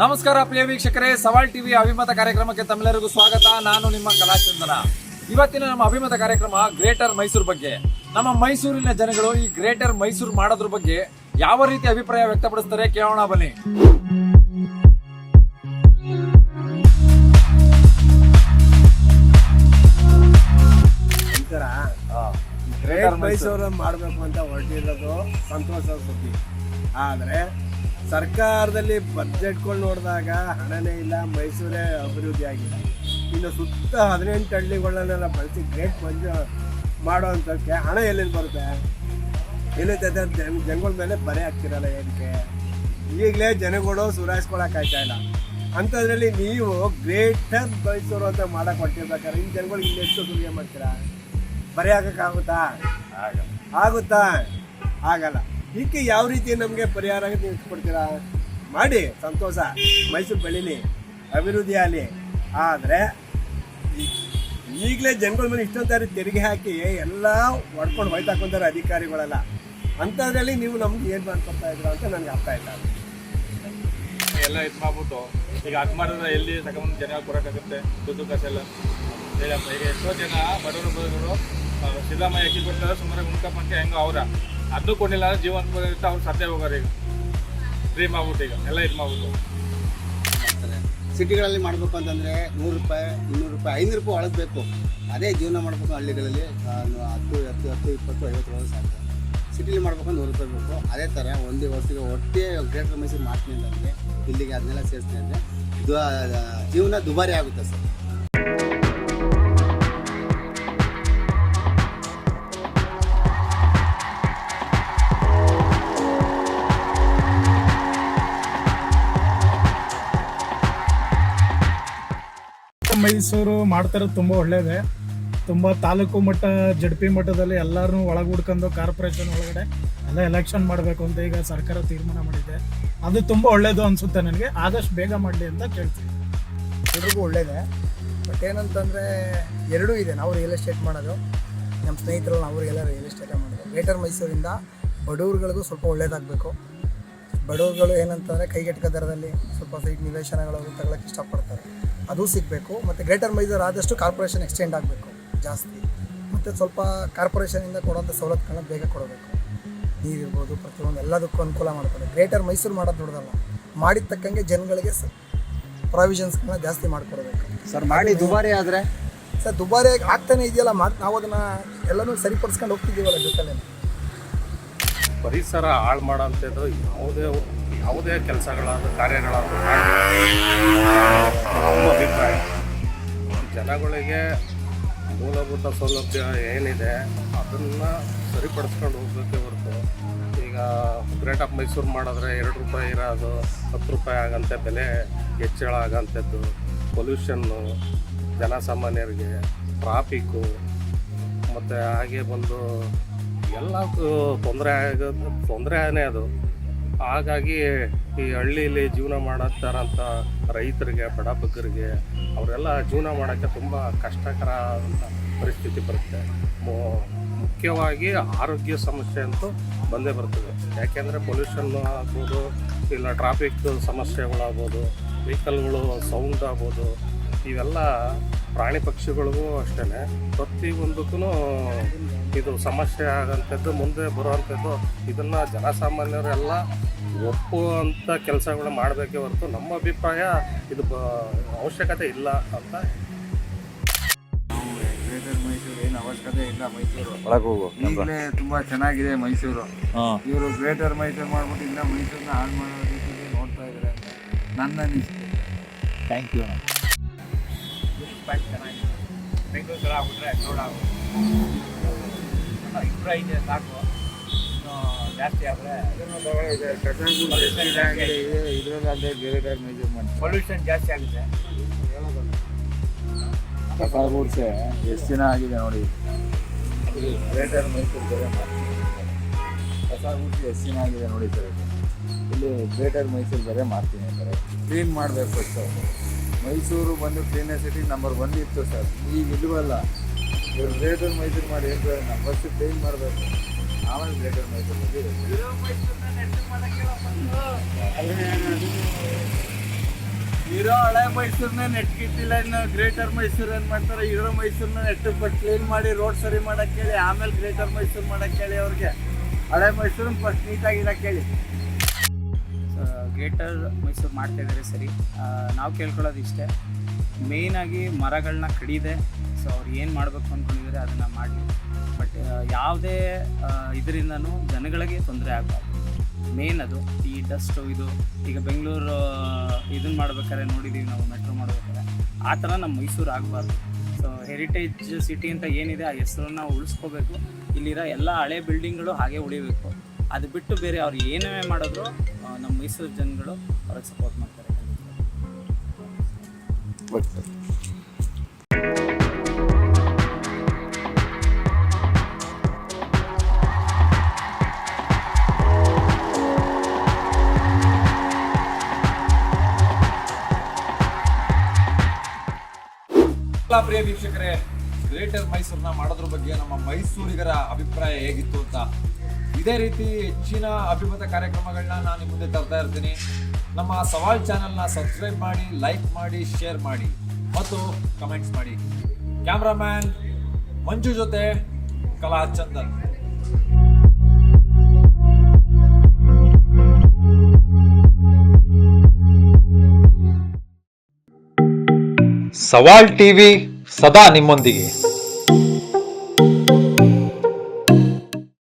ನಮಸ್ಕಾರ ಪ್ರಿಯ ವೀಕ್ಷಕರೇ ಸವಾಲ್ ಟಿವಿ ಅಭಿಮತ ಕಾರ್ಯಕ್ರಮಕ್ಕೆ ತಮ್ಮೆಲ್ಲರಿಗೂ ಸ್ವಾಗತ. ನಾನು ನಿಮ್ಮ ಕಲಾಚಂದನ. ಇವತ್ತಿನ ನಮ್ಮ ಅಭಿಮತ ಕಾರ್ಯಕ್ರಮ ಗ್ರೇಟರ್ ಮೈಸೂರು ಬಗ್ಗೆ. ನಮ್ಮ ಮೈಸೂರಿನ ಜನಗಳು ಈ ಗ್ರೇಟರ್ ಮೈಸೂರು ಮಾಡೋದ್ರ ಬಗ್ಗೆ ಯಾವ ರೀತಿ ಅಭಿಪ್ರಾಯ ವ್ಯಕ್ತಪಡಿಸ್ತಾರೆ ಕೇಳೋಣ ಬನ್ನಿ. ಗ್ರೇಟರ್ ಗ್ರೇಟ್ ಮೈಸೂರು ಮಾಡಬೇಕು ಅಂತ ಹೊರಟಿರೋದು ಸಂತೋಷ ಸುದ್ದಿ ಆದರೆ ಸರ್ಕಾರದಲ್ಲಿ ಬಜೆಟ್ಗಳು ನೋಡಿದಾಗ ಹಣನೇ ಇಲ್ಲ ಮೈಸೂರೇ ಅಭಿವೃದ್ಧಿ ಆಗಿಲ್ಲ ಇನ್ನು ಸುತ್ತ ಹದಿನೆಂಟು ಹಳ್ಳಿಗಳನ್ನೆಲ್ಲ ಬಳಸಿ ಗ್ರೇಟ್ ಮಂಜು ಮಾಡೋವಂಥಕ್ಕೆ ಹಣ ಎಲ್ಲಿಂದ ಬರುತ್ತೆ? ಎಲ್ಲಿ ಜನಗಳ ಮೇಲೆ ಬರೆ ಹಾಕ್ತಿರಲ್ಲ ಏನಕ್ಕೆ? ಈಗಲೇ ಜನಗಳು ಸುಧಾರಿಸ್ಕೊಳಕ್ಕಾಗ್ತಾ ಇಲ್ಲ. ಅಂಥದ್ರಲ್ಲಿ ನೀವು ಗ್ರೇಟರ್ ಮೈಸೂರು ಅಂತ ಮಾಡಕ್ಕೆ ಹೊಟ್ಟಿರ್ಬೇಕಾದ್ರೆ ಈ ಜನಗಳಿಗೆ ಎಷ್ಟು ಸುಲಿಗೆ ಮಾಡ್ತೀರಾ? ಬರೀ ಹಾಕಕ್ಕಾಗುತ್ತಾ? ಆಗುತ್ತಾ? ಆಗಲ್ಲ. ಇದಕ್ಕೆ ಯಾವ ರೀತಿ ನಮಗೆ ಪರಿಹಾರ ಆಗುತ್ತೆ ಕೊಡ್ತೀರಾ ಮಾಡಿ, ಸಂತೋಷ. ಮೈಸೂರು ಬೆಳೀಲಿ, ಅಭಿವೃದ್ಧಿ ಆಗಲಿ. ಆದರೆ ಈಗಲೇ ಜನಗಳ ಮೇಲೆ ಇಷ್ಟೊಂದು ತೆರಿಗೆ ಹಾಕಿ ಎಲ್ಲ ಹೊಡ್ಕೊಂಡು ಹೋಯ್ತಾಕೊಂತಾರೆ ಅಧಿಕಾರಿಗಳೆಲ್ಲ. ಅಂಥದ್ರಲ್ಲಿ ನೀವು ನಮ್ಗೆ ಏನು ಮಾಡ್ಕೊತಾ ಇದ್ರ ಅಂತ ನನಗೆ ಅರ್ಥ ಇಲ್ಲ. ಎಲ್ಲ ಇದು ಮಾಡ್ಬಿಟ್ಟು, ಈಗ ಅದು ಮಾಡಿದ್ರೆ ಎಲ್ಲಿ ತಗೊಂಡು ಜನ ಕೊಡೋಕ್ಕಾಗುತ್ತೆ ದುಡ್ಡು ಕಾಸೆಲ್ಲ. ಈಗ ಎಷ್ಟೋ ಜನ ಬಡವರು ಬಡವರು ಸಿದ್ದಮ್ಮ ಅಕ್ಕಿ ಕೊಡ್ತಾರೆ ಸುಮಾರು ಉಣ್ಕಪ್ಪಂತ ಹೆಂಗೋ ಅವ್ರ. ಅದನ್ನು ಕೊಡಲಿಲ್ಲ ಅಂದ್ರೆ ಜೀವನ ಅವ್ನು ಅವ್ರು ಸತ್ಯ ಹೋಗೋರು ಈಗ. ಫ್ರೀ ಮಾಡ್ಬಿಟ್ಟು ಈಗ. ಎಲ್ಲ ಇದು ಮಾಡ್ಬಿಟ್ಟು. ಸಿಟಿಗಳಲ್ಲಿ ಮಾಡಬೇಕು ಅಂತಂದರೆ ನೂರು ರೂಪಾಯಿ, ಇನ್ನೂರು ರೂಪಾಯಿ, ಐನೂರು ರೂಪಾಯಿ ಒಳಗೆ ಬೇಕು. ಅದೇ ಜೀವನ ಮಾಡಬೇಕು ಹಳ್ಳಿಗಳಲ್ಲಿ ಹತ್ತು ಹತ್ತು ಹತ್ತು, ಇಪ್ಪತ್ತು, ಐವತ್ತು ರೂಪಾಯಿ ಸಾಕು. ಸಿಟಿಲಿ ಮಾಡ್ಬೇಕು ನೂರು ರೂಪಾಯಿ ಬೇಕು. ಅದೇ ಥರ ಒಂದೇ ವರ್ಷಕ್ಕೆ ಒಟ್ಟಿಗೆ ಗ್ರೇಟರ್ ಮೈಸೂರು ಮಾಡ್ತೀನಿ ಅಂತಂದರೆ, ಇಲ್ಲಿಗೆ ಅದನ್ನೆಲ್ಲ ಸೇರಿಸ್ತೀನಿ ಅಂದರೆ ಜೀವನ ದುಬಾರಿ ಆಗುತ್ತೆ ಸರ್. ಮೈಸೂರು ಮಾಡ್ತಿರೋದು ತುಂಬ ಒಳ್ಳೇದೇ. ತುಂಬ ತಾಲೂಕು ಮಟ್ಟ ಜಡ್ ಪಿ ಮಟ್ಟದಲ್ಲಿ ಎಲ್ಲರನ್ನೂ ಒಳಗೂಡ್ಕೊಂಡು ಕಾರ್ಪೊರೇಷನ್ ಒಳಗಡೆ ಎಲ್ಲ ಎಲೆಕ್ಷನ್ ಮಾಡಬೇಕು ಅಂತ ಈಗ ಸರ್ಕಾರ ತೀರ್ಮಾನ ಮಾಡಿದೆ. ಅದು ತುಂಬ ಒಳ್ಳೇದು ಅನಿಸುತ್ತೆ ನನಗೆ. ಆದಷ್ಟು ಬೇಗ ಮಾಡಲಿ ಅಂತ ಕೇಳ್ತೀನಿ. ಎಲ್ರಿಗೂ ಒಳ್ಳೇದೇ. ಬಟ್ ಏನಂತಂದರೆ ಎರಡೂ ಇದೆ. ನಾವು ರಿಯಲ್ ಎಸ್ಟೇಟ್ ಮಾಡೋದು. ನಮ್ಮ ಸ್ನೇಹಿತರು ಎಲ್ಲ ರಿಯಲ್ ಎಸ್ಟೇಟೇ ಮಾಡೋದು. ಗ್ರೇಟರ್ ಮೈಸೂರಿಂದ ಬಡವ್ರುಗಳಿಗೂ ಸ್ವಲ್ಪ ಒಳ್ಳೇದಾಗಬೇಕು. ಬಡವ್ರುಗಳು ಏನಂತಂದರೆ ಕೈಗೆಟಕ ದರದಲ್ಲಿ ಸ್ವಲ್ಪ ಸೈಟ್ ನಿವೇಶನಗಳು ತಗೊಳಕ್ಕೆ ಇಷ್ಟಪಡ್ತಾರೆ. ಅದು ಸಿಗಬೇಕು. ಮತ್ತು ಗ್ರೇಟರ್ ಮೈಸೂರು ಆದಷ್ಟು ಕಾರ್ಪೊರೇಷನ್ ಎಕ್ಸ್ಟೆಂಡ್ ಆಗಬೇಕು. ಜಾಸ್ತಿ. ಮತ್ತು ಸ್ವಲ್ಪ ಕಾರ್ಪೊರೇಷನಿಂದ ಕೊಡುವಂಥ ಸವಲತ್ತುಗಳನ್ನ ಬೇಗ ಕೊಡಬೇಕು. ನೀರಿರ್ಬೋದು ಪ್ರತಿಯೊಂದು ಎಲ್ಲದಕ್ಕೂ ಅನುಕೂಲ ಮಾಡ್ತಾರೆ ಗ್ರೇಟರ್ ಮೈಸೂರು ಮಾಡೋದು ದೊಡ್ಡದಲ್ಲ. ಮಾಡಿದ ತಕ್ಕಂಗೆ ಜನಗಳಿಗೆ ಸರ್ ಪ್ರಾವಿಷನ್ಸ್ಗಳನ್ನ ಜಾಸ್ತಿ ಮಾಡಿಕೊಡ್ಬೇಕು. ಸರ್ ಮಾಡಿ ದುಬಾರಿ ಆದರೆ? ಸರ್ ದುಬಾರಿ ಆಗ್ತಾನೆ ಇದೆಯಲ್ಲ ಮಾಡಿ ನಾವು ಅದನ್ನು ಎಲ್ಲನೂ ಸರಿಪಡಿಸ್ಕೊಂಡು ಹೋಗ್ತಿದ್ದೀವಲ್ಲ ಜೊತೆಲೇ. ಪರಿಸರ ಹಾಳು ಮಾಡೋಂಥದ್ದು ಯಾವುದೇ ಯಾವುದೇ ಕೆಲಸಗಳಾದ ಕಾರ್ಯಗಳಾದರೂ ನಮ್ಮ ಅಭಿಪ್ರಾಯ, ಜನಗಳಿಗೆ ಮೂಲಭೂತ ಸೌಲಭ್ಯ ಏನಿದೆ, ಅದನ್ನು ಸರಿಪಡಿಸ್ಕೊಂಡು ಹೋಗ್ಬೇಕೇ ಹೊರತು, ಈಗ ಗ್ರೇಟ್ ಆಫ್ ಮೈಸೂರು ಮಾಡಿದ್ರೆ ಎರಡು ರೂಪಾಯಿ ಇರೋದು, ಹತ್ತು ರೂಪಾಯಿ ಆಗಂತೆ ಬೆಲೆ ಹೆಚ್ಚಳ ಆಗಂಥದ್ದು ಪೊಲ್ಯೂಷನ್ನು ಜನಸಾಮಾನ್ಯರಿಗೆ ಟ್ರಾಫಿಕ್ಕು ಮತ್ತು ಹಾಗೆ ಬಂದು ಎಲ್ಲಕ್ಕೂ ತೊಂದರೆ ಆಗೋದು ತೊಂದರೆನೇ ಅದು. ಹಾಗಾಗಿ ಈ ಹಳ್ಳಿಯಲ್ಲಿ ಜೀವನ ಮಾಡತ್ತಾರಂಥ ರೈತರಿಗೆ ಬಡ ಬಗ್ಗರಿಗೆ ಅವರೆಲ್ಲ ಜೀವನ ಮಾಡೋಕ್ಕೆ ತುಂಬ ಕಷ್ಟಕರ ಅಂತ ಪರಿಸ್ಥಿತಿ ಬರುತ್ತೆ. ಮುಖ್ಯವಾಗಿ ಆರೋಗ್ಯ ಸಮಸ್ಯೆ ಅಂತೂ ಬಂದೇ ಬರ್ತದೆ. ಯಾಕೆಂದರೆ ಪೊಲ್ಯೂಷನ್ ಆಗ್ಬೋದು, ಇಲ್ಲ ಟ್ರಾಫಿಕ್ ಸಮಸ್ಯೆಗಳಾಗ್ಬೋದು ವೆಹಿಕಲ್ಗಳು ಸೌಂಡ್ ಆಗ್ಬೋದು, ಇವೆಲ್ಲ ಪ್ರಾಣಿ ಪಕ್ಷಿಗಳಿಗೂ ಅಷ್ಟೇ ಪ್ರತಿಯೊಂದಕ್ಕೂ ಇದು ಸಮಸ್ಯೆ ಆಗೋಂಥದ್ದು ಮುಂದೆ ಬರುವಂಥದ್ದು ಇದನ್ನು ಜನಸಾಮಾನ್ಯರೆಲ್ಲ ಒಪ್ಪುವಂಥ ಕೆಲಸಗಳು ಮಾಡಬೇಕೇ ಹೊರತು ನಮ್ಮ ಅಭಿಪ್ರಾಯ ಇದು ಬ ಅವಶ್ಯಕತೆ ಇಲ್ಲ ಅಂತ ಗ್ರೇಟರ್ ಮೈಸೂರು ಏನು ಅವಶ್ಯಕತೆ ಇಲ್ಲ ಮೈಸೂರು. ಈಗಲೇ ತುಂಬಾ ಚೆನ್ನಾಗಿದೆ ಮೈಸೂರು. ಇವರು ಗ್ರೇಟರ್ ಮೈಸೂರು ಮಾಡ್ಬಿಟ್ಟು ಇನ್ನ ಮೈಸೂರನ್ನ ಹಾಳು ಮಾಡೋ ರೀತಿಯಲ್ಲಿ ನೋಡ್ತಾ ಇದ್ದಾರೆ ನನ್ನ ಅನಿಸಿಕೆ. ಥ್ಯಾಂಕ್ ಯು ಬೆಂಗಳೂರು ಥರ ಆಗ್ಬಿಟ್ರೆ ಆಗುತ್ತೆ. ಇಬ್ಬರ ಇದೆ ಸಾಕು. ಇನ್ನು ಜಾಸ್ತಿ ಆದರೆ ಇದರಲ್ಲೇ ಬೇರೆ ಪೊಲ್ಯೂಷನ್ ಜಾಸ್ತಿ ಆಗುತ್ತೆ. ಗುಡ್ಸೆ ಎಷ್ಟು ದಿನ ಆಗಿದೆ ನೋಡಿ? ಗ್ರೇಟರ್ ಮೈಸೂರು ಬೇರೆ ಗುಡ್ಸಿ ಎಷ್ಟು ದಿನ ಆಗಿದೆ ನೋಡಿ ಸರ್? ಇಲ್ಲಿ ಗ್ರೇಟರ್ ಮೈಸೂರು ಬೇರೆ ಮಾಡ್ತೀನಿ ಸರ್. ಕ್ಲೀನ್ ಮಾಡಬೇಕು ಫಸ್ಟು ಮೈಸೂರು ಬಂದು ಕ್ಲೀನೆಸಿಟಿ ನಂಬರ್ ಒನ್ ಇತ್ತು ಸರ್. ಈಗ ಇಲ್ವಲ್ಲ? ಇವ್ರು ಗ್ರೇಟರ್ ಮೈಸೂರು ಮಾಡಿ ಹೇಳ್ತಾರೆ ನಮ್ಮ ಫಸ್ಟ್ ಕ್ಲೀನ್ ಮಾಡಬೇಕು. ಆಮೇಲೆ ಗ್ರೇಟರ್ ಮೈಸೂರು ಇರೋ ಹಳೆ ಮೈಸೂರನ್ನ ನೆಟ್ಗಿಟ್ಟಿಲ್ಲ ಇನ್ನು ಗ್ರೇಟರ್ ಮೈಸೂರು ಏನು ಮಾಡ್ತಾರೆ? ಇರೋ ಮೈಸೂರನ್ನ ನೆಟ್ಟು ಫಸ್ಟ್ ಕ್ಲೀನ್ ಮಾಡಿ ರೋಡ್ ಸರಿ ಮಾಡಕ್ಕೆ ಆಮೇಲೆ ಗ್ರೇಟರ್ ಮೈಸೂರು ಮಾಡಕ್ಕೆ ಹೇಳಿ ಅವ್ರಿಗೆ. ಹಳೆ ಮೈಸೂರನ್ನ ಫಸ್ಟ್ ನೀಟಾಗಿ ಇಡಕ್ಕೆ ಹೇಳಿ ಗ್ರೇಟರ್ ಮೈಸೂರು ಮಾಡ್ತಾ ಇದ್ದಾರೆ ಸರಿ. ನಾವು ಕೇಳ್ಕೊಳ್ಳೋದು ಇಷ್ಟೇ. ಮೇಯ್ನಾಗಿ ಮರಗಳನ್ನ ಕಡಿದೆ. ಸೊ ಅವ್ರು ಏನು ಮಾಡಬೇಕು ಅಂದ್ಕೊಂಡಿದ್ದಾರೆ ಅದನ್ನು ಮಾಡಿ ಬಟ್ ಯಾವುದೇ ಇದರಿಂದನೂ ಜನಗಳಿಗೆ ತೊಂದರೆ ಆಗಬಾರ್ದು. ಮೇನ್ ಅದು. ಈ ಡಸ್ಟು ಇದು, ಈಗ ಬೆಂಗಳೂರು ಇದನ್ನು ಮಾಡ್ಬೇಕಾದ್ರೆ ನೋಡಿದ್ದೀವಿ ನಾವು ಮೆಟ್ರೋ ಮಾಡ್ಬೇಕಾದ್ರೆ. ಆ ಥರ ನಮ್ಮ ಮೈಸೂರು ಆಗಬಾರ್ದು. ಸೊ ಹೆರಿಟೇಜ್ ಸಿಟಿ ಅಂತ ಏನಿದೆ, ಆ ಹೆಸರನ್ನ ಉಳಿಸ್ಕೋಬೇಕು. ಇಲ್ಲಿರೋ ಎಲ್ಲ ಹಳೆ ಬಿಲ್ಡಿಂಗ್ಗಳು ಹಾಗೆ ಉಳಿಬೇಕು. ಅದು ಬಿಟ್ಟು ಬೇರೆ ಅವ್ರು ಏನೇ ಮಾಡಿದ್ರು ನಮ್ಮ ಮೈಸೂರು ಜನಗಳು ಅವ್ರಿಗೆ ಸಪೋರ್ಟ್ ಮಾಡ್ತಾರೆ ಪ್ರಿಯ ವೀಕ್ಷಕರೇ ಗ್ರೇಟರ್ ಮೈಸೂರನ್ನ ಮಾಡೋದ್ರ ಬಗ್ಗೆ ನಮ್ಮ ಮೈಸೂರಿಗರ ಅಭಿಪ್ರಾಯ ಹೇಗಿತ್ತು ಅಂತ ಇದೇ ರೀತಿ ಹೆಚ್ಚಿನ ಅಭಿಮತ ಕಾರ್ಯಕ್ರಮಗಳನ್ನ ನಾನು ಮುಂದೆ ತರ್ತಾ ಇರ್ತೀನಿ. ನಮ್ಮ ಸವಾಲ್ ಚಾನೆಲ್ನ ಸಬ್ಸ್ಕ್ರೈಬ್ ಮಾಡಿ ಲೈಕ್ ಮಾಡಿ ಶೇರ್ ಮಾಡಿ ಮತ್ತು ಕಮೆಂಟ್ಸ್ ಮಾಡಿ. ಕ್ಯಾಮ್ರಾಮ್ಯಾನ್ ಮಂಜು ಜೊತೆ ಕಲಾ ಚಂದನ್. ಟಿವಿ ಸದಾ ನಿಮ್ಮೊಂದಿಗೆ.